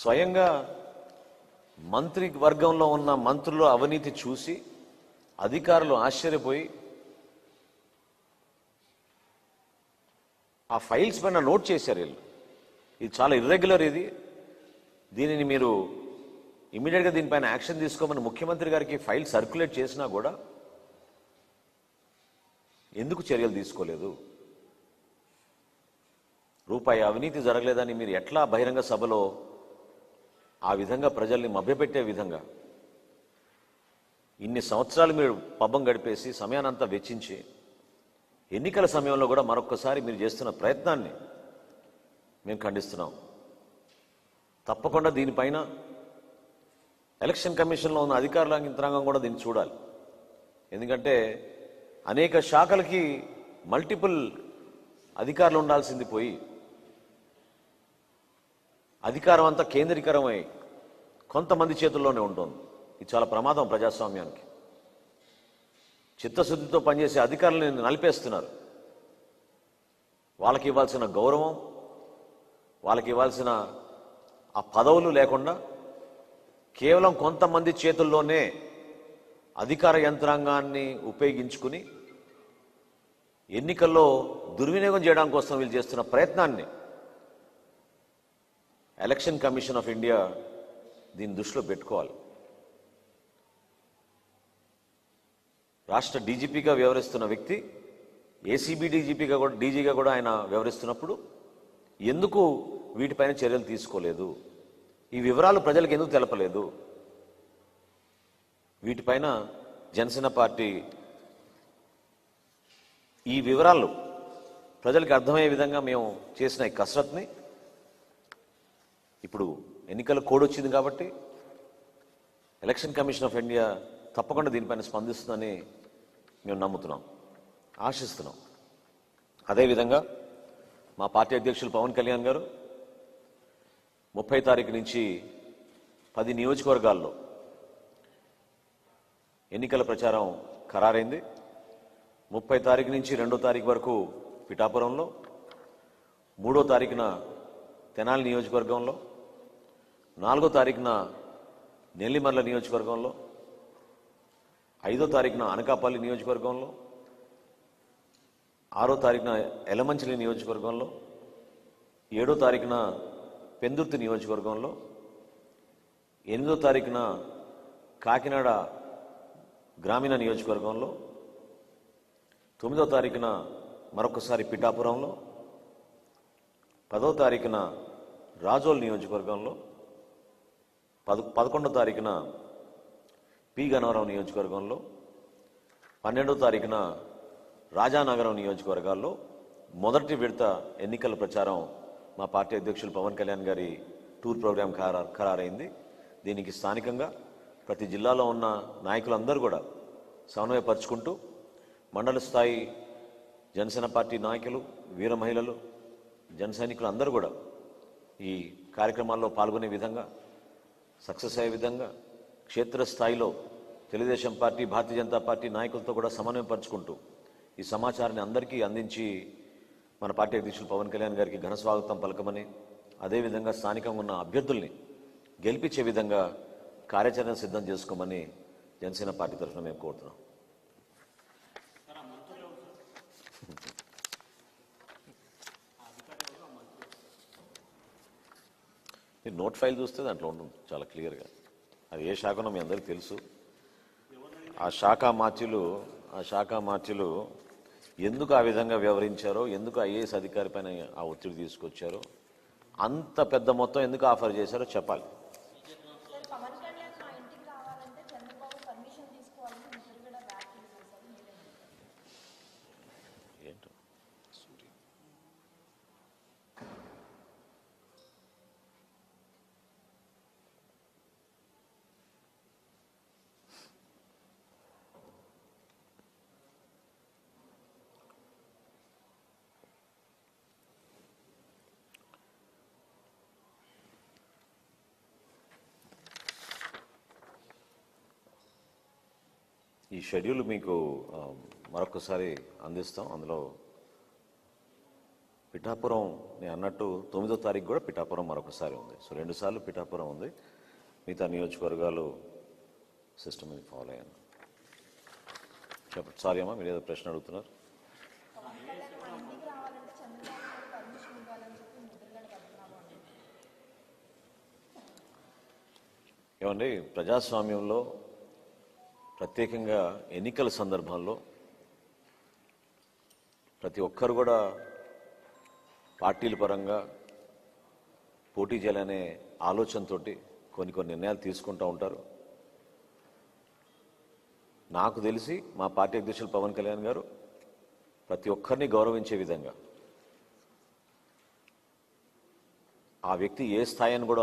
స్వయంగా మంత్రి వర్గంలో ఉన్న మంత్రులు అవినీతి చూసి అధికారులు ఆశ్చర్యపోయి ఆ ఫైల్స్ పైన నోట్ చేశారు వీళ్ళు. ఇది చాలా ఇర్రెగ్యులర్ ఇది. దీనిని మీరు ఇమీడియట్గా దీనిపైన యాక్షన్ తీసుకోమని ముఖ్యమంత్రి గారికి ఫైల్ సర్క్యులేట్ చేసినా కూడా ఎందుకు చర్యలు తీసుకోలేదు? రూపాయి అవినీతి జరగలేదని మీరు ఎట్లా బహిరంగ సభలో ఆ విధంగా ప్రజల్ని మభ్యపెట్టే విధంగా ఇన్ని సంవత్సరాలు మీరు పబ్బం గడిపేసి సమయానంతా వెచ్చించి ఎన్నికల సమయంలో కూడా మరొక్కసారి మీరు చేస్తున్న ప్రయత్నాన్ని మేము ఖండిస్తున్నాం. తప్పకుండా దీనిపైన ఎలక్షన్ కమిషన్లో ఉన్న అధికారుల యంత్రాంగం కూడా దీన్ని చూడాలి. ఎందుకంటే అనేక శాఖలకి మల్టిపుల్ అధికారులు ఉండాల్సింది పోయి అధికారం అంతా కేంద్రీకరమై కొంతమంది చేతుల్లోనే ఉంటుంది. ఇది చాలా ప్రమాదం ప్రజాస్వామ్యానికి. చిత్తశుద్ధితో పనిచేసే అధికారులను నలిపేస్తున్నారు. వాళ్ళకి ఇవ్వాల్సిన గౌరవం వాళ్ళకి ఇవ్వాల్సిన ఆ పదవులు లేకుండా కేవలం కొంతమంది చేతుల్లోనే అధికార యంత్రాంగాన్ని ఉపయోగించుకుని ఎన్నికల్లో దుర్వినియోగం చేయడం కోసం వీళ్ళు చేస్తున్న ప్రయత్నాన్ని ఎలక్షన్ కమిషన్ ఆఫ్ ఇండియా దీన్ని దృష్టిలో పెట్టుకోవాలి. రాష్ట్ర డీజీపీగా వ్యవహరిస్తున్న వ్యక్తి ఏసీబీ డీజీపీగా కూడా డీజీగా కూడా ఆయన వ్యవహరిస్తున్నప్పుడు ఎందుకు వీటిపైన చర్యలు తీసుకోలేదు? ఈ వివరాలు ప్రజలకు ఎందుకు తెలపలేదు? వీటిపైన జనసేన పార్టీ ఈ వివరాలు ప్రజలకు అర్థమయ్యే విధంగా మేము చేసిన ఈ కసరత్ని ఇప్పుడు ఎన్నికల కోడ్ వచ్చింది కాబట్టి ఎలక్షన్ కమిషన్ ఆఫ్ ఇండియా తప్పకుండా దీనిపైన స్పందిస్తుందని మేము నమ్ముతున్నాం ఆశిస్తున్నాం. అదేవిధంగా మా పార్టీ అధ్యక్షులు పవన్ కళ్యాణ్ గారు ముప్పై తారీఖు నుంచి పది నియోజకవర్గాల్లో ఎన్నికల ప్రచారం ఖరారైంది. ముప్పై తారీఖు నుంచి రెండో తారీఖు వరకు పిఠాపురంలో మూడో తారీఖున తెనాలి నియోజకవర్గంలో నాలుగో తారీఖున నెల్లిమర్ల నియోజకవర్గంలో ఐదో తారీఖున అనకాపల్లి నియోజకవర్గంలో ఆరో తారీఖున ఎలమంచిలి నియోజకవర్గంలో ఏడో తారీఖున పెందుర్తి నియోజకవర్గంలో ఎనిమిదో తారీఖున కాకినాడ గ్రామీణ నియోజకవర్గంలో తొమ్మిదో తారీఖున మరొకసారి పిఠాపురంలో పదో తారీఖున రాజోల్ నియోజకవర్గంలో పద పదకొండో తారీఖున పి గన్నవరం నియోజకవర్గంలో పన్నెండో తారీఖున రాజానగరం నియోజకవర్గాల్లో మొదటి విడత ఎన్నికల ప్రచారం మా పార్టీ అధ్యక్షులు పవన్ కళ్యాణ్ గారి టూర్ ప్రోగ్రాం ఖరా ఖరారైంది. దీనికి స్థానికంగా ప్రతి జిల్లాలో ఉన్న నాయకులందరూ కూడా సమన్వయపరుచుకుంటూ మండల స్థాయి జనసేన పార్టీ నాయకులు వీర మహిళలు జన సైనికులు అందరూ కూడా ఈ కార్యక్రమాల్లో పాల్గొనే విధంగా సక్సెస్ అయ్యే విధంగా క్షేత్రస్థాయిలో తెలుగుదేశం పార్టీ భారతీయ జనతా పార్టీ నాయకులతో కూడా సమన్వయం పరుచుకుంటూ ఈ సమాచారాన్ని అందరికీ అందించి మన పార్టీ అధ్యక్షులు పవన్ కళ్యాణ్ గారికి ఘన స్వాగతం పలకమని అదేవిధంగా స్థానికంగా ఉన్న అభ్యర్థుల్ని గెలిపించే విధంగా కార్యాచరణ సిద్ధం చేసుకోమని జనసేన పార్టీ తరఫున మేము కోరుతున్నాం. మీరు నోట్ ఫైల్ చూస్తే దాంట్లో ఉంటుంది చాలా క్లియర్గా. అది ఏ శాఖనో మీ అందరికీ తెలుసు. ఆ శాఖ మార్చులు ఆ శాఖ మార్చులు ఎందుకు ఆ విధంగా వ్యవహరించారో ఎందుకు ఐఏఎస్ అధికారి పైన ఆ ఒత్తిడి తీసుకొచ్చారో అంత పెద్ద మొత్తం ఎందుకు ఆఫర్ చేశారో చెప్పాలి సార్ పవన్ కళ్యాణ్ మా ఇంటికి రావాలంటే చంద్రబాబు పర్మిషన్ తీసుకోవాలని ముగ్గురు కూడా వ్యాఖ్యలు చేశారు మీరే ఏంటో ఈ షెడ్యూల్ మీకు మరొకసారి అందిస్తాం. అందులో పిఠాపురం నేను అన్నట్టు తొమ్మిదో తారీఖు కూడా పిఠాపురం మరొకసారి ఉంది. సో రెండుసార్లు పిఠాపురం ఉంది. మిగతా నియోజకవర్గాలు సిస్టమ్ ఇది ఫాలో అయ్యాను. చెప్పండి. సారీ అమ్మా మీరు ఏదో ప్రశ్న అడుగుతున్నారు. ఏమండి ప్రజాస్వామ్యంలో ప్రత్యేకంగా ఎన్నికల సందర్భంలో ప్రతి ఒక్కరు కూడా పార్టీల పరంగా పోటీ చేయాలనే ఆలోచనతోటి కొన్ని కొన్ని నిర్ణయాలు తీసుకుంటూ ఉంటారు. నాకు తెలిసి మా పార్టీ అధ్యక్షులు పవన్ కళ్యాణ్ గారు ప్రతి ఒక్కరిని గౌరవించే విధంగా ఆ వ్యక్తి ఏ స్థాయిని కూడా